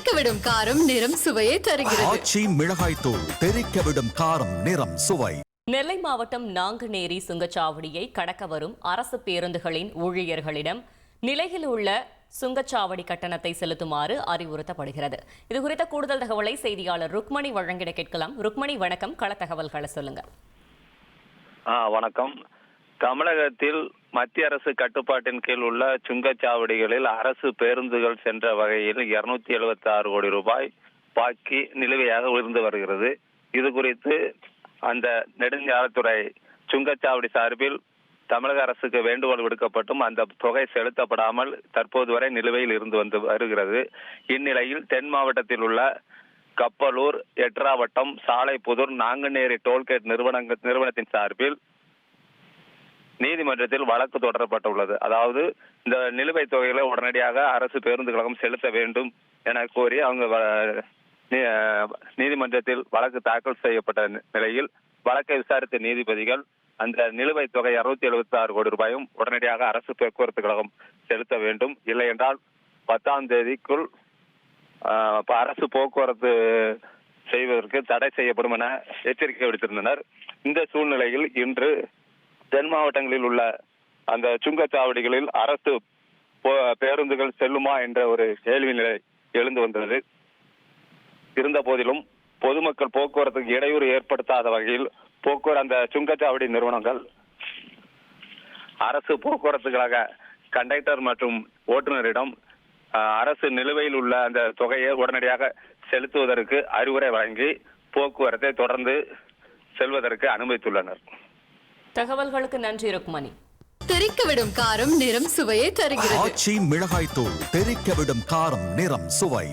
தெறிக்கவிடும் காரம் நிறம் சுவையை தருகிறது. ஆச்சி மிளகாய் தூள் தெறிக்க விடும் காரம் நிறம் சுவை. நெல்லை மாவட்டம் நாங்குநேரி சுங்கச்சாவடியை கடக்க வரும் அரசு பேருந்துகளின் ஊழியர்களிடம் நிலையில் உள்ள சுங்கச்சாவடி கட்டணத்தை செலுத்துமாறு அறிவுறுத்தப்படுகிறது. இது குறித்த கூடுதல் தகவலை செய்தியாளர் ருக்மணி வழங்கிட கேட்கலாம். ருக்மணி வணக்கம். கள தகவல்களை சொல்லுங்க. ஆ வணக்கம். தமிழகத்தில் மத்திய அரசு கட்டுப்பாட்டின் கீழ் உள்ள சுங்கச்சாவடிகளில் அரசு பேருந்துகள் சென்ற வகையில் இருநூத்தி எழுபத்தி ஆறு கோடி ரூபாய் பாக்கி நிலுவையாக உயர்ந்து வருகிறது. இது குறித்து அந்த நெடுஞ்சாலைத்துறை சுங்கச்சாவடி சார்பில் தமிழக அரசுக்கு வேண்டுகோள் விடுக்கப்பட்டும் அந்த தொகை செலுத்தப்படாமல் தற்போது வரை நிலுவையில் இருந்து வந்து வருகிறது. இந்நிலையில் தென் மாவட்டத்தில் உள்ள கப்பலூர் எட்ராவட்டம் சாலைப்புதூர் நாங்குநேரி டோல்கேட் நிறுவனங்கள் நிறுவனத்தின் சார்பில் நீதிமன்றத்தில் வழக்கு தொடரப்பட்டுள்ளது. அதாவது இந்த நிலுவைத் தொகைகளை உடனடியாக அரசு பேருந்து கழகம் செலுத்த வேண்டும் என கோரி அவங்க வ- நீ- நீதிமன்றத்தில் வழக்கு தாக்கல் செய்யப்பட்ட நிலையில் வழக்கை விசாரித்த நீதிபதிகள் அந்த நிலுவைத் தொகை அறுநூத்தி எழுபத்தி ஆறு கோடி ரூபாயும் உடனடியாக அரசு போக்குவரத்து கழகம் செலுத்த வேண்டும். இல்லை என்றால் பத்தாம் தேதிக்குள் அரசு போக்குவரத்து செய்வதற்கு தடை செய்யப்படும் என எச்சரிக்கை விடுத்திருந்தனர். இந்த சூழ்நிலையில் இன்று தென் மாவட்டங்களில் உள்ள அந்த சுங்கச்சாவடிகளில் அரசு போ- பேருந்துகள் செல்லுமா என்ற ஒரு கேள்வி நிலை எழுந்து வந்தது. இருந்த போதிலும் பொதுமக்கள் போக்குவரத்துக்கு இடையூறு ஏற்படுத்தாத வகையில் போக்குவரத்து அந்த சுங்கச்சாவடி நிறுவனங்கள் அரசு போக்குவரத்து கழக கண்டக்டர் மற்றும் ஓட்டுநரிடம் அரசு நிலுவையில் உள்ள அந்த தொகையை உடனடியாக செலுத்துவதற்கு அறிவுரை வழங்கி போக்குவரத்தை தொடர்ந்து செல்வதற்கு அனுமதித்துள்ளனர். தகவல்களுக்கு நன்றி ருக்மணி. தெறிக்கவிடும் காரம் நிறம் சுவையை தருகிறது. ஆச்சி மிளகாய் தூள் தெறிக்க விடும் காரம் நிறம் சுவை.